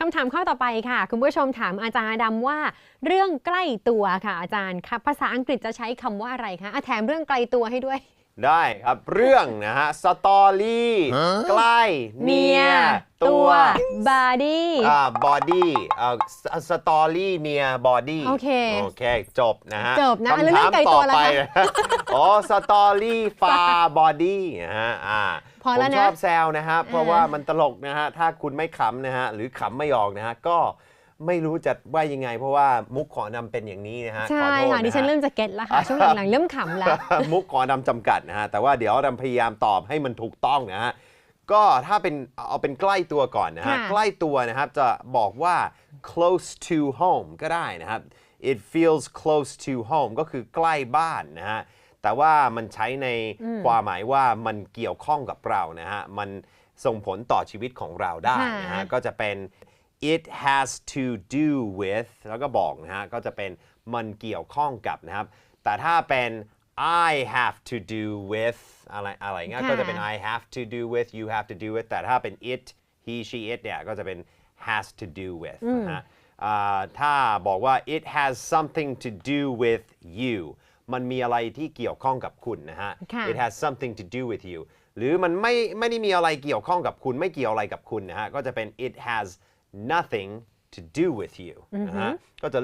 คำถามข้อต่อไปค่ะ คุณผู้ชมถามอาจารย์ดำว่า เรื่องใกล้ตัวค่ะอาจารย์ครับภาษาอังกฤษจะใช้คำว่าอะไรคะแถมเรื่องไกลตัวให้ด้วย ได้ครับเรื่องนะฮะสตอรี่ใกล้เนียตัว body อ่าบอดี้อ่าสตอรี่เนียบอดี้โอเคโอเค จบนะฮะจบนะคำแล้วเรื่ถาอมงไกลต่ตัอวล่ะไปคะนะอ๋อสตอรี่ฟาบอดี้นะฮะอ่าพอแล้วผมนะชอบแซวนะฮะเพราะว่ามันตลกนะฮะถ้าคุณไม่ขำนะฮะหรือขำไม่ออกนะฮะก็ ไม่รู้จะว่ายังไง เพราะว่ามุกขอนำเป็นอย่างนี้นะฮะใช่ขอโทษค่ะดิฉันฮเริ่มจะเก็ตแล้วค่ะ ช่วงหลังๆเริ่มขำแล้ว มุกขอนำจำกัดนะฮะแต่ว่าเดี๋ยวดำพยายามตอบให้มันถูกต้องนะฮะก็ถ้าเป็นเอาเป็นใกล้ตัวก่อนนะฮะค่ะ ใกล้ตัวนะครับจะบอกว่า close to home ก็ได้นะครับ it feels close to home ก็คือใกล้บ้านนะฮะแต่ว่ามันใช้ในความหมายว่ามันเกี่ยวข้องกับเรานะฮะมันส่งผลต่อชีวิตของเราได้นะฮะ ค่ะ ก็จะเป็น it has to do with แล้วก็บอกนะฮะ ก็จะเป็นมันเกี่ยวข้องกับนะครับ แต่ถ้าเป็น I have to do with อะไรอะไรเงี้ยค่ะก็จะเป็น I have to do with you have to do with แต่ถ้าเป็น it he she it เนี่ย ก็จะเป็น has to do with นะฮะอ่าถ้าบอกว่า it has something to do with you มันมีอะไรที่เกี่ยวข้องกับคุณนะฮะค่ะ it has something to do with you หรือมันไม่ไม่ได้มีอะไรเกี่ยวข้องกับคุณ ไม่เกี่ยวอะไรกับคุณนะฮะ ก็จะเป็น it has nothing to do with you นะฮะก็จะ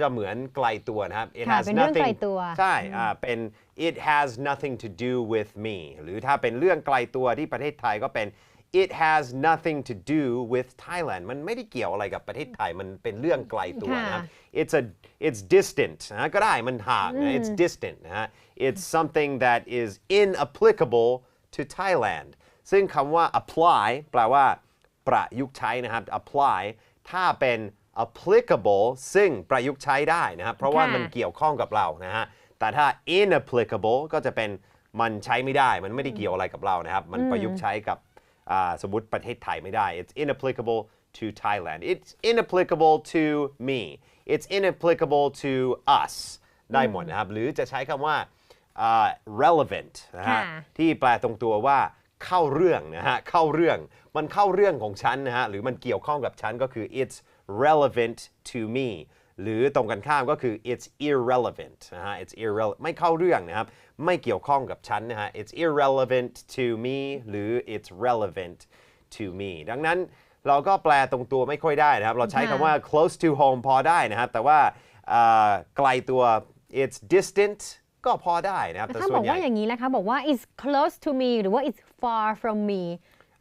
จะเหมือนไกลตัวนะครับ it ค่ะ has เป็นเรื่อง nothing ไกลตัว ใช่อ่าเป็น it has nothing to do with me หรือถ้าเป็นเรื่องไกลตัวที่ประเทศไทยก็เป็น it has nothing to do with Thailand มันไม่ได้เกี่ยวอะไรกับประเทศไทย มันเป็นเรื่องไกลตัวนะครับค่ะ it's a it's distant นะฮะก็ได้มันห่างนะ it's distant นะฮะ it's something that is inapplicable to Thailand ซึ่งคำว่า apply แปลว่า ประยุกต์ใช้นะครับ apply ถ้าเป็น applicable ซึ่งประยุกต์ใช้ได้นะครับ เพราะว่าค่ะมันเกี่ยวข้องกับเรานะฮะ แต่ถ้า inapplicable ก็จะเป็นมันใช้ไม่ได้ มันไม่ได้เกี่ยวอะไรกับเรานะครับ มันประยุกต์ใช้กับอ่าสมมติประเทศไทยไม่ได้ it's inapplicable to Thailand it's inapplicable to me it's inapplicable to us ได้หมดนะครับ หรือจะใช้คำว่าอ่า relevant นะฮะค่ะที่แปลตรงตัวว่า เข้าเรื่องนะฮะเข้าเรื่องมันเข้าเรื่องของฉันนะฮะหรือมันเกี่ยวข้องกับฉันก็คือ it's relevant to me หรือตรงกันข้ามก็คือ it's irrelevant นะฮะ it's irrelevant ไม่เข้าเรื่องนะครับ ไม่เกี่ยวข้องกับฉันนะฮะ it's irrelevant to me หรือ it's relevant to me ดังนั้นเราก็แปลตรงตัวไม่ค่อยได้นะครับ เราใช้คำว่า close to home พอได้นะครับ แต่ว่าอ่าไกลตัว it's distant ก็พอได้นะครับแต่ถ้าส่บวอนกใหญ่ว่าอย่างนี้นะคะ บอกว่า it's close to me หรือว่า it's far from me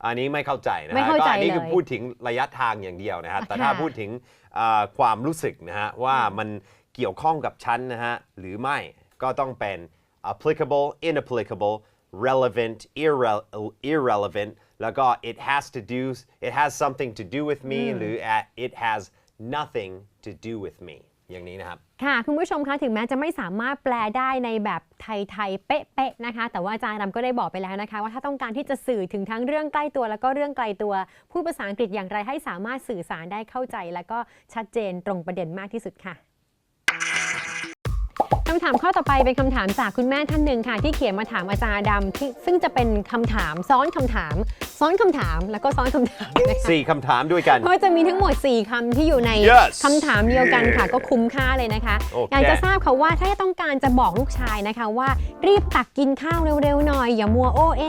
อันนี้ไม่เข้าใจนะไม่ฮะเข้าก็ใจอันนี้คือเลยพูดถึงระยะทางอย่างเดียวนะฮะแต่ค่ะถ้าพูดถึงอ่าความรู้สึกนะฮะว่ามันเกี่ยวข้องกับฉันนะฮะหรือไม่ก็ต้องเป็น applicable inapplicable relevant irre- irrelevant แล้วก็ it has to do it has something to do with me หรือ it has nothing to do with me อย่างนี้นะครับ ค่ะ คุณผู้ชมคะถึงแม้จะไม่สามารถแปลได้ในแบบไทยๆเป๊ะๆนะคะ แต่ว่าอาจารย์ดำก็ได้บอกไปแล้วนะคะ ว่าถ้าต้องการที่จะสื่อถึงทั้งเรื่องใกล้ตัว แล้วก็เรื่องไกลตัวพูดภาษาอังกฤษอย่างไรให้สามารถสื่อสารได้เข้าใจ แล้วก็ชัดเจนตรงประเด็นมากที่สุดค่ะคำถามข้อต่อไปเป็นคำถามจากคุณแม่ท่านหนึ่งค่ะ ที่เขียนมาถามอาจารย์ดำที่ซึ่งจะเป็นคำถามซ้อนคำถาม ซ้อนคำถามแล้วก็ซ้อนคำถามนะคะสี่คำถามด้วยกันเพราะจะมีทั้งหมด 4คำที่อยู่ใน Yes คำถามเดียวกันค่ะ ก็คุ้มค่าเลยนะคะโอเคอยากจะทราบค่ะว่าถ้าต้องการจะบอกลูกชายนะคะว่า รีบตักกินข้าวเร็วๆหน่อย อย่ามัวโอเอ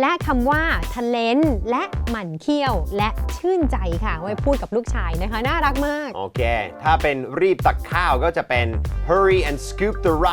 และคำว่าทะเลนและหมั่นเคี้ยว และชื่นใจค่ะ ไว้พูดกับลูกชายนะคะ น่ารักมาก โอเค ถ้าเป็นรีบตักข้าวก็จะเป็น hurry and scoop the